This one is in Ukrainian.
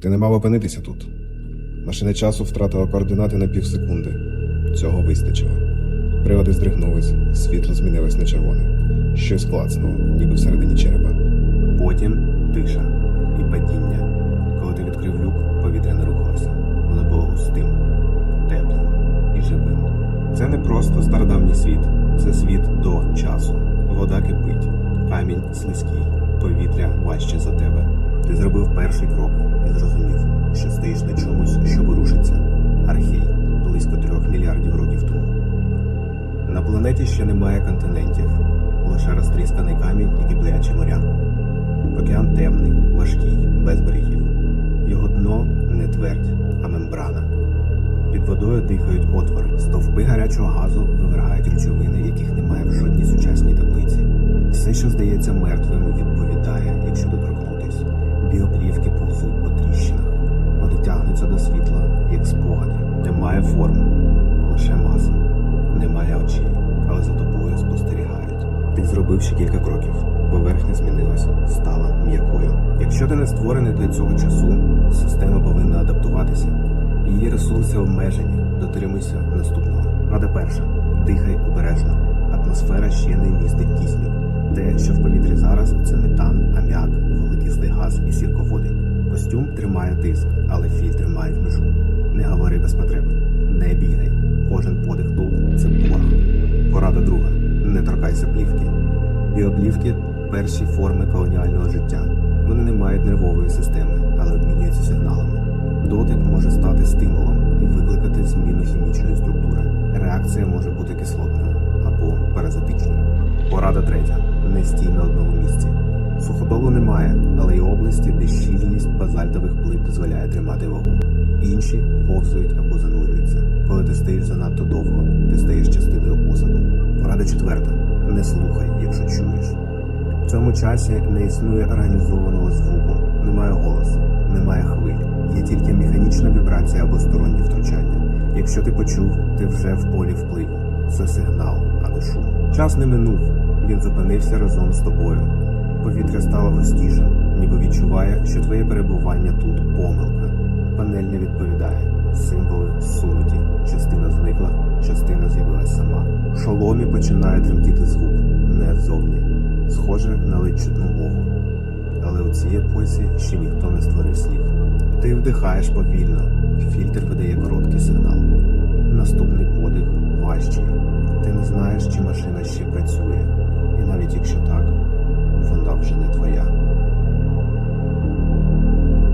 Ти не мав опинитися тут. Машина часу втратила координати на півсекунди. Цього вистачило. Приводи здригнулись, світло змінилось на червоне. Щось клацнуло, ніби всередині черепа. Потім тиша і падіння. Коли ти відкрив люк, повітря не рухалося. Воно було густим, теплим і живим. Це не просто стародавній світ, це світ до часу. Вода кипить, камінь слизький, повітря важче за тебе. Ти зробив перший крок і зрозумів, що стоїш на чомусь, що ворушиться. Архей близько трьох мільярдів років тому. На планеті ще немає континентів, лише розтрісканий камінь і киплячі моря. Океан темний, важкий, без берегів. Його дно не твердь, а мембрана. Під водою дихають отвори. Стовпи гарячого газу вивергають речовини, яких немає в жодній сучасній таблиці. Все, що здається мертвим, відповідає, якщо доторкнутись. Біоплівки повзуть по тріщинах. Вони тягнуться до світла, як спогади. Немає форм, лише маса. Немає очей, але за тобою спостерігають. Ти зробив ще кілька кроків. Поверхня змінилася, стала м'якою. Якщо ти не створений для цього часу, система повинна адаптуватися. Її ресурси обмежені. Дотримуйся наступного. Рада перша. Дихай обережно. Атмосфера ще не містить кисню. Те, що в повітрі зараз, це метан, газ і сірководень. Костюм тримає тиск, але фільтри мають межу. Не говори без потреби. Не бігай. Кожен подих тут це порох. Порада друга. Не торкайся плівки. Біоплівки перші форми колоніального життя. Вони не мають нервової системи, але обмінюються сигналами. Дотик може стати стимулом і викликати зміну хімічної структури. Реакція може бути кислотною або паразитичною. Порада третя: не стій на одному місці. Суходолу немає, але є області, де щільність базальтових плит дозволяє тримати вагу. Інші ковзують або занурюються. Коли ти стоїш занадто довго, ти стаєш частиною посаду. Порада четверта: не слухай, якщо чуєш. В цьому часі не існує організованого звуку, немає голосу, немає хвиль, є тільки механічна вібрація або стороннє втручання. Якщо ти почув, ти вже в полі впливу. Це сигнал, а не шум. Час не минув, він зупинився разом з тобою. Густішим, ніби відчуває, що твоє перебування тут помилка. Панель не відповідає. Символи сунуті. Частина зникла, частина з'явилась сама. Шоломі починає тремтіти звук, не ззовні. Схоже на ледь чутну мову. Але у цій епосі ще ніхто не створив слів. Ти вдихаєш повільно, фільтр видає короткий сигнал.